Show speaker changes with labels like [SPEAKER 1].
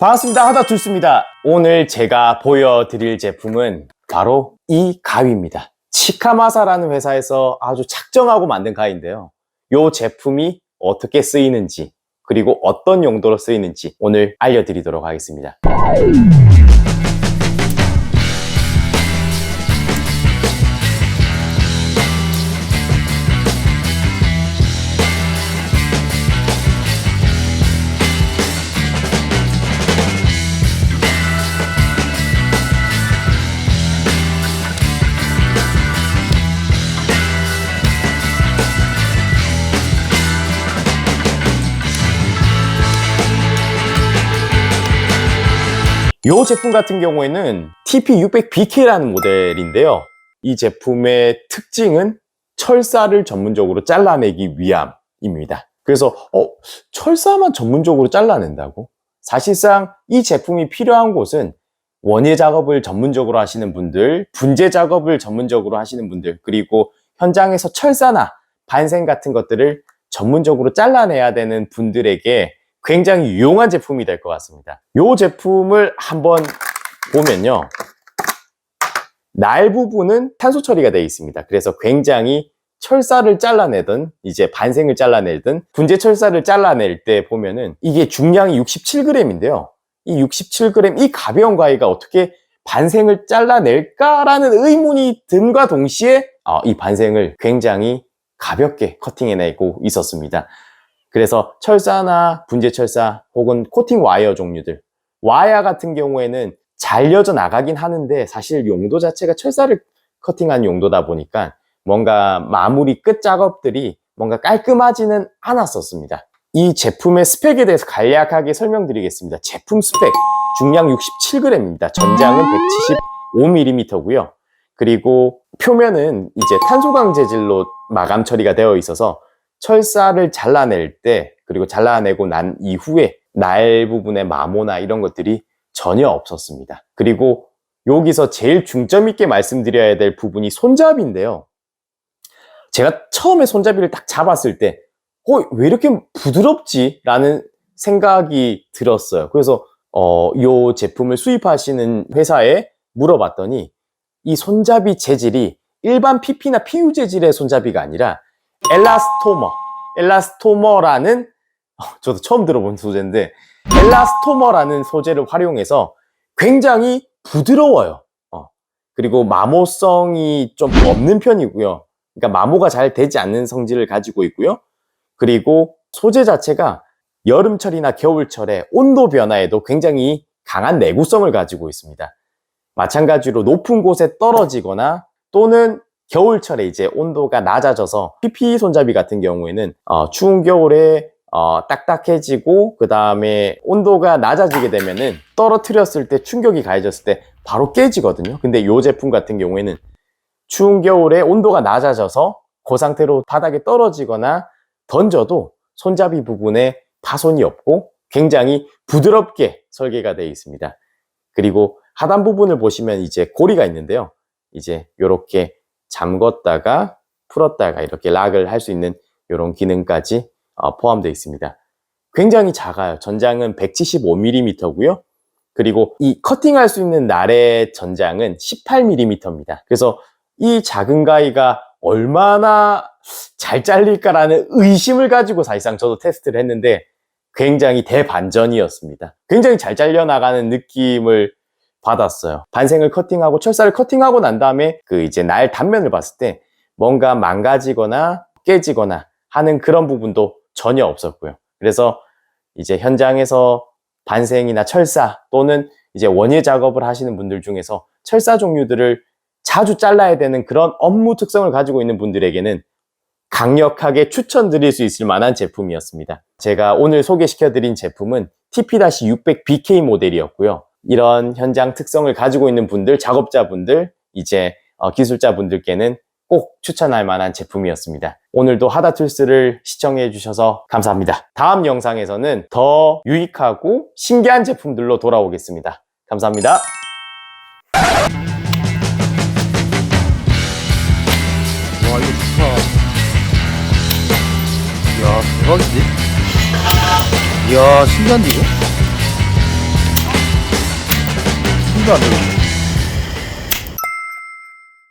[SPEAKER 1] 반갑습니다. 하다툴스입니다. 오늘 제가 보여드릴 제품은 바로 이 가위입니다. 치카마사라는 회사에서 아주 착정하고 만든 가위인데요. 이 제품이 어떻게 쓰이는지 그리고 어떤 용도로 쓰이는지 오늘 알려드리도록 하겠습니다. 이 제품 같은 경우에는 TP600BK라는 모델인데요. 이 제품의 특징은 철사를 전문적으로 잘라내기 위함입니다. 그래서 어, 철사만 전문적으로 잘라낸다고? 사실상 이 제품이 필요한 곳은 원예 작업을 전문적으로 하시는 분들, 분재 작업을 전문적으로 하시는 분들, 그리고 현장에서 철사나 반생 같은 것들을 전문적으로 잘라내야 되는 분들에게 굉장히 유용한 제품이 될 것 같습니다. 이 제품을 한번 보면요. 날 부분은 탄소 처리가 되어 있습니다. 그래서 굉장히 철사를 잘라내든 이제 반생을 잘라내든 분재 철사를 잘라낼 때 보면은 이게 중량이 67g인데요. 이 67g 이 가벼운 가위가 어떻게 반생을 잘라낼까라는 의문이 든과 동시에 어, 이 반생을 굉장히 가볍게 커팅해내고 있었습니다. 그래서 철사나 분재 철사 혹은 코팅 와이어 종류들 와이어 같은 경우에는 잘려져 나가긴 하는데 사실 용도 자체가 철사를 커팅한 용도다 보니까 뭔가 마무리 끝 작업들이 뭔가 깔끔하지는 않았었습니다. 이 제품의 스펙에 대해서 간략하게 설명드리겠습니다. 제품 스펙 중량 67g입니다. 전장은 175mm고요. 그리고 표면은 이제 탄소광 재질로 마감 처리가 되어 있어서 철사를 잘라낼 때 그리고 잘라내고 난 이후에 날 부분의 마모나 이런 것들이 전혀 없었습니다. 그리고 여기서 제일 중점 있게 말씀드려야 될 부분이 손잡이인데요. 제가 처음에 손잡이를 딱 잡았을 때, 어, 왜 이렇게 부드럽지? 라는 생각이 들었어요. 그래서, 어, 이 제품을 수입하시는 회사에 물어봤더니, 이 손잡이 재질이 일반 PP나 PU 재질의 손잡이가 아니라 엘라스토머, 엘라스토머라는 어, 저도 처음 들어본 소재인데 엘라스토머라는 소재를 활용해서 굉장히 부드러워요. 어, 그리고 마모성이 좀 없는 편이고요. 그러니까 마모가 잘 되지 않는 성질을 가지고 있고요. 그리고 소재 자체가 여름철이나 겨울철에 온도 변화에도 굉장히 강한 내구성을 가지고 있습니다. 마찬가지로 높은 곳에 떨어지거나 또는 겨울철에 이제 온도가 낮아져서 PP 손잡이 같은 경우에는 어, 추운 겨울에 어, 딱딱해지고 그 다음에 온도가 낮아지게 되면은 떨어뜨렸을 때 충격이 가해졌을 때 바로 깨지거든요. 근데 이 제품 같은 경우에는 추운 겨울에 온도가 낮아져서 그 상태로 바닥에 떨어지거나 던져도 손잡이 부분에 파손이 없고 굉장히 부드럽게 설계가 되어 있습니다. 그리고 하단 부분을 보시면 이제 고리가 있는데요. 이제 이렇게 잠궜다가 풀었다가 이렇게 락을 할 수 있는 이런 기능까지 어, 포함되어 있습니다. 굉장히 작아요. 전장은 175mm고요. 그리고 이 커팅할 수 있는 날의 전장은 18mm입니다. 그래서 이 작은 가위가 얼마나 잘 잘릴까라는 의심을 가지고 사실상 저도 테스트를 했는데 굉장히 대반전이었습니다. 굉장히 잘 잘려나가는 느낌을 받았어요. 반생을 커팅하고 철사를 커팅하고 난 다음에 그 이제 날 단면을 봤을 때 뭔가 망가지거나 깨지거나 하는 그런 부분도 전혀 없었고요. 그래서 이제 현장에서 반생이나 철사 또는 이제 원예 작업을 하시는 분들 중에서 철사 종류들을 자주 잘라야 되는 그런 업무 특성을 가지고 있는 분들에게는 강력하게 추천드릴 수 있을 만한 제품이었습니다. 제가 오늘 소개시켜 드린 제품은 TP-600BK 모델이었고요. 이런 현장 특성을 가지고 있는 분들, 작업자분들, 이제 어, 기술자분들께는 꼭 추천할 만한 제품이었습니다. 오늘도 하다툴스를 시청해 주셔서 감사합니다. 다음 영상에서는 더 유익하고 신기한 제품들로 돌아오겠습니다. 감사합니다.
[SPEAKER 2] 와 이거 좋다 이야 대박인데? 이야 신기한데 이거? Brothers.